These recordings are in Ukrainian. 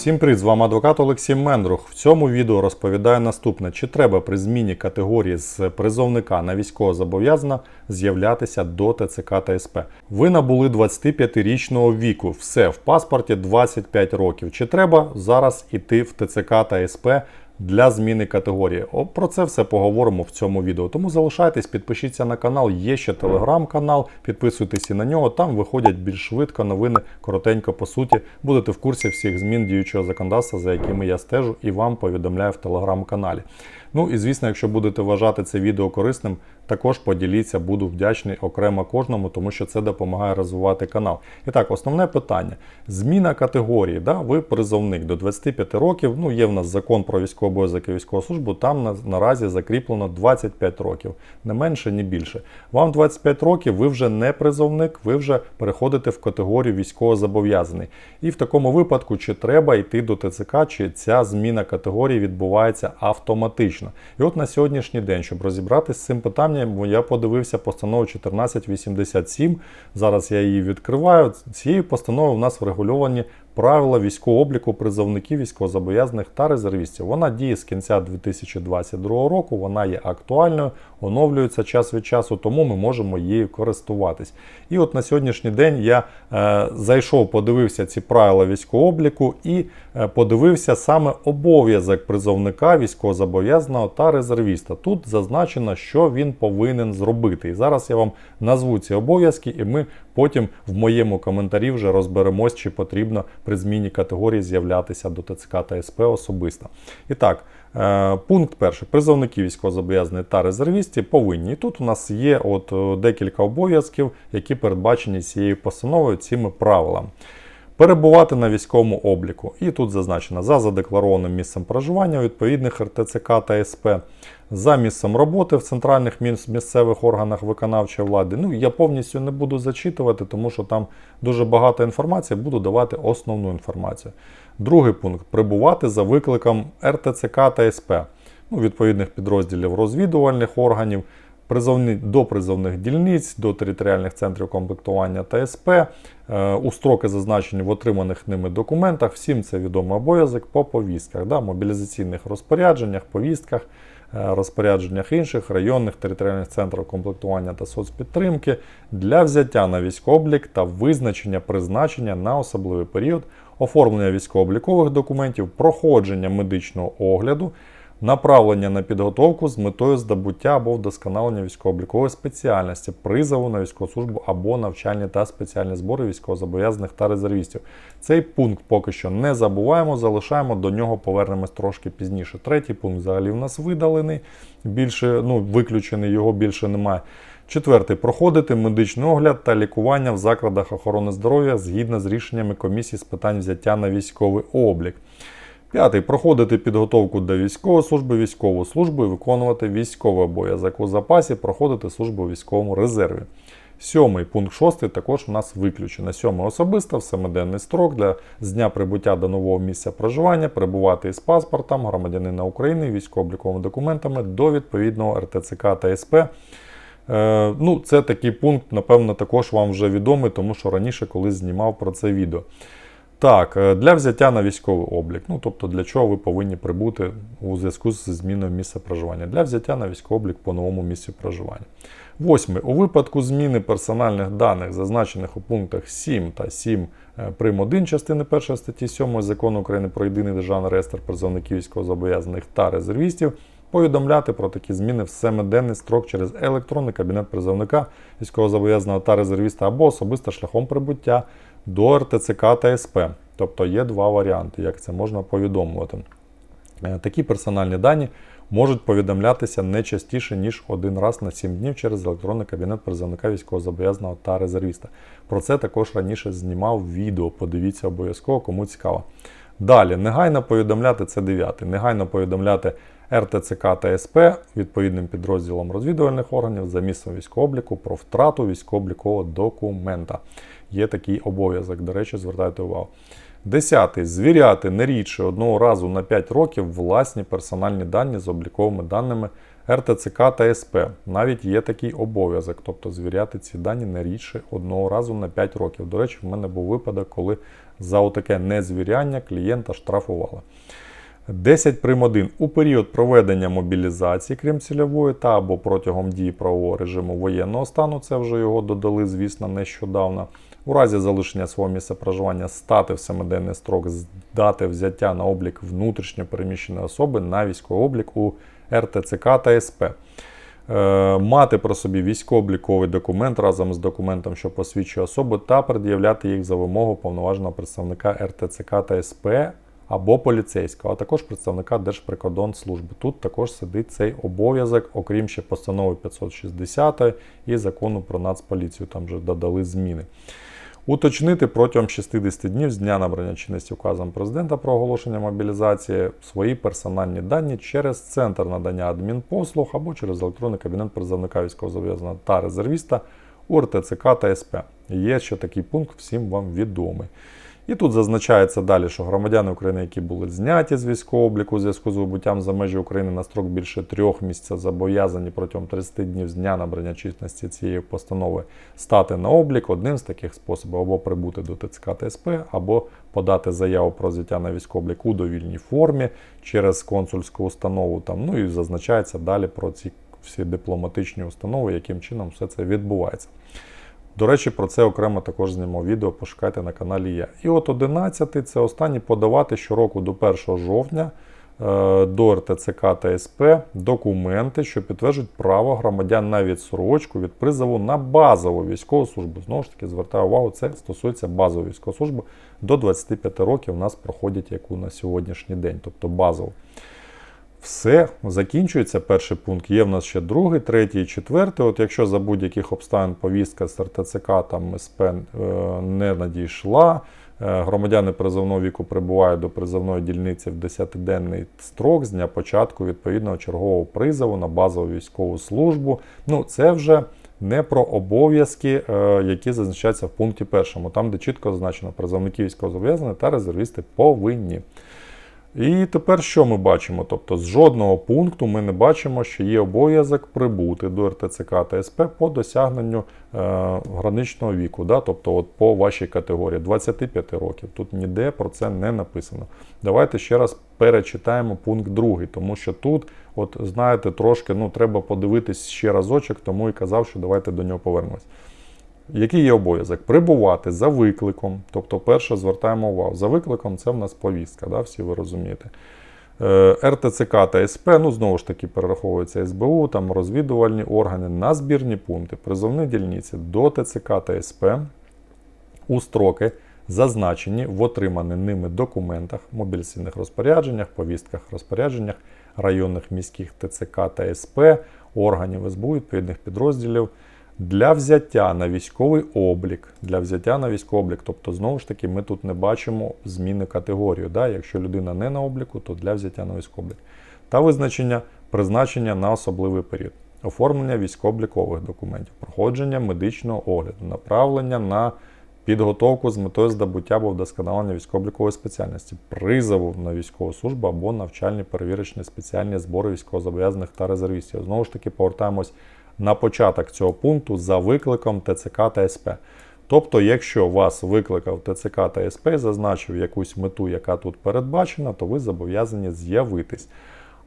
Всім привіт, з вами адвокат Олексій Мендрух. В цьому відео розповідаю наступне: чи треба при зміні категорії з призовника на військовозобов'язана з'являтися до ТЦК та СП. Ви набули 25-річного віку, все в паспорті 25 років. Чи треба зараз іти в ТЦК та СП? Для зміни категорії. О, про це все поговоримо в цьому відео. Тому залишайтесь, підпишіться на канал. Є ще телеграм-канал, підписуйтесь і на нього. Там виходять більш швидко новини, коротенько по суті. Будете в курсі всіх змін діючого законодавства, за якими я стежу, і вам повідомляю в телеграм-каналі. Ну і звісно, якщо будете вважати це відео корисним, також поділіться, буду вдячний окремо кожному, тому що це допомагає розвивати канал. І так, основне питання: зміна категорії. Да? Ви призовник до 25 років. Ну, є в нас закон про військовий обов'язок і військову службу. Там на, наразі закріплено 25 років, не менше, ні більше. Вам 25 років, ви вже не призовник, ви вже переходите в категорію військовозобов'язаний. І в такому випадку, чи треба йти до ТЦК, чи ця зміна категорії відбувається автоматично. І от на сьогоднішній день, щоб розібратися з цим питанням, я подивився постанову 1487. Зараз я її відкриваю. Цією постановою у нас врегульовані правила військового обліку призовників військовозобов'язаних та резервістів. Вона діє з кінця 2022 року, вона є актуальною, оновлюється час від часу, тому ми можемо її користуватись. І от на сьогоднішній день я е, зайшов, подивився ці правила військового обліку і е, подивився саме обов'язок призовника військовозобов'язаного та резервіста. Тут зазначено, що він повинен зробити. І зараз я вам назву ці обов'язки, і ми потім в моєму коментарі вже розберемось, чи потрібно при зміні категорії з'являтися до ТЦК та СП особисто. І так, е, пункт перший. Призовники військовозобов'язані та резервісти повинні. І тут у нас є от е, декілька обов'язків, які передбачені цією постановою, цими правилами. Перебувати на військовому обліку. І тут зазначено за задекларованим місцем проживання у відповідних РТЦК та СП, за місцем роботи в центральних місцевих органах виконавчої влади. Ну, я повністю не буду зачитувати, тому що там дуже багато інформації, буду давати основну інформацію. Другий пункт прибувати за викликом РТЦК та СП, ну, відповідних підрозділів розвідувальних органів призовні, до призовних дільниць, до територіальних центрів комплектування та СП, е, у строки зазначені в отриманих ними документах. Всім це відомий обов'язок по повістках, да, мобілізаційних розпорядженнях, повістках, е, розпорядженнях інших районних територіальних центрів комплектування та соцпідтримки для взяття на військооблік та визначення призначення на особливий період, оформлення військово-облікових документів, проходження медичного огляду направлення на підготовку з метою здобуття або вдосконалення військово-облікової спеціальності, призову на військову службу або навчальні та спеціальні збори військовозобов'язаних та резервістів. Цей пункт поки що не забуваємо, залишаємо, до нього повернемось трошки пізніше. Третій пункт взагалі в нас видалений, більше, ну, виключений, його більше немає. Четвертий проходити медичний огляд та лікування в закладах охорони здоров'я згідно з рішеннями комісії з питань взяття на військовий облік. П'ятий проходити підготовку до військової служби, військову службу і виконувати військовий обов'язок у запасі, проходити службу у військовому резерві. Сьомий пункт шостий також у нас виключено. Сьомий особисто в семиденний строк для з дня прибуття до нового місця проживання, перебувати із паспортом громадянина України, військово-обліковими документами до відповідного РТЦК та СП. Е, ну, Це такий пункт, напевно, також вам вже відомий, тому що раніше колись знімав про це відео. Так, е, для взяття на військовий облік. Ну, тобто, для чого ви повинні прибути у зв'язку з зміною місця проживання? Для взяття на військовий облік по новому місцю проживання. Восьмий. У випадку зміни персональних даних, зазначених у пунктах 7 та 7 е, прим. 1 частини 1 статті 7 закону України про єдиний державний реєстр призовників військовозобов'язаних та резервістів, повідомляти про такі зміни в семиденний строк через електронний кабінет призовника військовозобов'язаного та резервіста або особисто шляхом прибуття до РТЦК та СП. Тобто є два варіанти, як це можна повідомувати. Е, такі персональні дані можуть повідомлятися не частіше, ніж один раз на 7 днів через електронний кабінет призовника військовозобов'язаного та резервіста. Про це також раніше знімав відео. Подивіться обов'язково, кому цікаво. Далі, негайно повідомляти це 9. Негайно повідомляти РТЦК та СП відповідним підрозділом розвідувальних органів за місцем військообліку про втрату військово-облікового документа. Є такий обов'язок, до речі, звертайте увагу. Десятий. Звіряти не рідше одного разу на 5 років власні персональні дані з обліковими даними РТЦК та СП. Навіть є такий обов'язок, тобто звіряти ці дані не рідше одного разу на 5 років. До речі, в мене був випадок, коли за отаке незвіряння клієнта штрафували. 10 прим. 1. У період проведення мобілізації, крім цільової, та або протягом дії правового режиму воєнного стану, це вже його додали, звісно, нещодавно. У разі залишення свого місця проживання стати в семиденний строк здати взяття на облік внутрішньо переміщеної особи на військовий облік у РТЦК та СП. Е, Мати про собі військово-обліковий документ разом з документом, що посвідчує особу, та пред'являти їх за вимогу повноваженого представника РТЦК та СП або поліцейського, а також представника Держприкордонслужби. Тут також сидить цей обов'язок, окрім ще постанови 560 і закону про нацполіцію. Там вже додали зміни. Уточнити протягом 60 днів з дня набрання чинності указом президента про оголошення мобілізації свої персональні дані через центр надання адмінпослуг або через електронний кабінет призовника військовозобов'язаного та резервіста у РТЦК та СП. Є ще такий пункт, всім вам відомий. І тут зазначається далі, що громадяни України, які були зняті з військового обліку у зв'язку з вибуттям за межі України на строк більше трьох місяців, зобов'язані протягом 30 днів з дня набрання чисності цієї постанови стати на облік. Одним з таких способів або прибути до ТЦК та СП, або подати заяву про взяття на військовий облік у довільній формі через консульську установу. Там, ну і зазначається далі про ці всі дипломатичні установи, яким чином все це відбувається. До речі, про це окремо також знімав відео, пошукайте на каналі я. І от 11 це останній подавати щороку до 1 жовтня е, до РТЦК та СП документи, що підтверджують право громадян на відсрочку від призову на базову військову службу. Знову ж таки, звертаю увагу, це стосується базової військової служби. До 25 років у нас проходять яку на сьогоднішній день, тобто базову. Все, закінчується перший пункт. Є в нас ще другий, третій, четвертий. От якщо за будь-яких обставин повістка з РТЦК там СП е, не надійшла, е, громадяни призовного віку прибувають до призовної дільниці в 10-денний строк з дня початку відповідного чергового призову на базову військову службу. Ну, це вже не про обов'язки, е, які зазначаються в пункті першому, там, де чітко зазначено, призовники військовозобов'язані та резервісти повинні. І тепер що ми бачимо? Тобто з жодного пункту ми не бачимо, що є обов'язок прибути до РТЦК та СП по досягненню е, граничного віку, да? тобто от по вашій категорії 25 років. Тут ніде про це не написано. Давайте ще раз перечитаємо пункт другий, тому що тут, от знаєте, трошки ну, треба подивитись ще разочок, тому і казав, що давайте до нього повернемось. Який є обов'язок? Прибувати за викликом. Тобто, перше, звертаємо увагу. За викликом це в нас повістка, да, всі ви розумієте. Е, РТЦК та СП, ну знову ж таки, перераховується СБУ, там розвідувальні органи на збірні пункти, призовні дільниці до ТЦК та СП у строки, зазначені в отриманих ними документах, мобілізаційних розпорядженнях, повістках, розпорядженнях районних міських ТЦК та СП, органів СБУ, відповідних підрозділів для взяття на військовий облік, для взяття на військовий облік, тобто, знову ж таки, ми тут не бачимо зміни категорію. Да? Якщо людина не на обліку, то для взяття на військовий облік. Та визначення призначення на особливий період, оформлення військово-облікових документів, проходження медичного огляду, направлення на підготовку з метою здобуття або вдосконалення військово-облікової спеціальності, призову на військову службу або навчальні перевірочні спеціальні збори військовозобов'язаних та резервістів. Знову ж таки, повертаємось на початок цього пункту за викликом ТЦК та СП. Тобто, якщо вас викликав ТЦК та СП, зазначив якусь мету, яка тут передбачена, то ви зобов'язані з'явитись.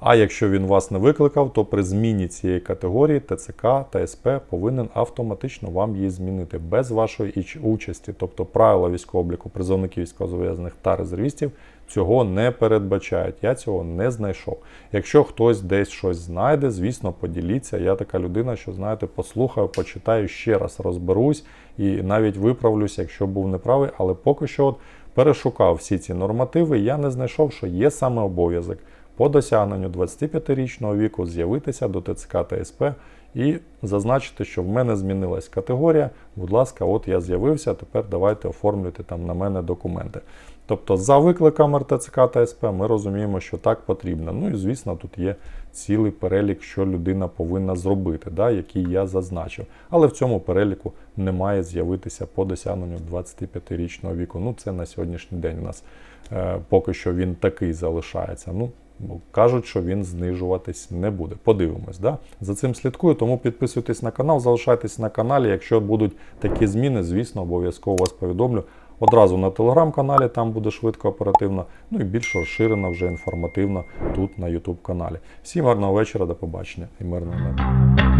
А якщо він вас не викликав, то при зміні цієї категорії ТЦК та СП повинен автоматично вам її змінити без вашої участі. Тобто правила військового обліку призовників військовозобов'язаних та резервістів цього не передбачають. Я цього не знайшов. Якщо хтось десь щось знайде, звісно, поділіться. Я така людина, що знаєте, послухаю, почитаю ще раз, розберусь і навіть виправлюся, якщо був неправий, але поки що от перешукав всі ці нормативи, я не знайшов, що є саме обов'язок по досягненню 25-річного віку з'явитися до ТЦК та СП і зазначити, що в мене змінилась категорія. Будь ласка, от я з'явився, тепер давайте оформлюйте там на мене документи. Тобто, за викликом РТЦК та СП ми розуміємо, що так потрібно. Ну і звісно, тут є цілий перелік, що людина повинна зробити, да, який я зазначив. Але в цьому переліку не має з'явитися по досягненню 25-річного віку. Ну, це на сьогоднішній день у нас е, поки що він такий залишається. Ну, Ну, Кажуть, що він знижуватись не буде. Подивимось. Да? За цим слідкую, тому підписуйтесь на канал, залишайтесь на каналі. Якщо будуть такі зміни, звісно, обов'язково вас повідомлю. Одразу на телеграм-каналі, там буде швидко, оперативно, ну і більш розширено вже інформативно тут на YouTube каналі. Всім гарного вечора, до побачення і мирного неба.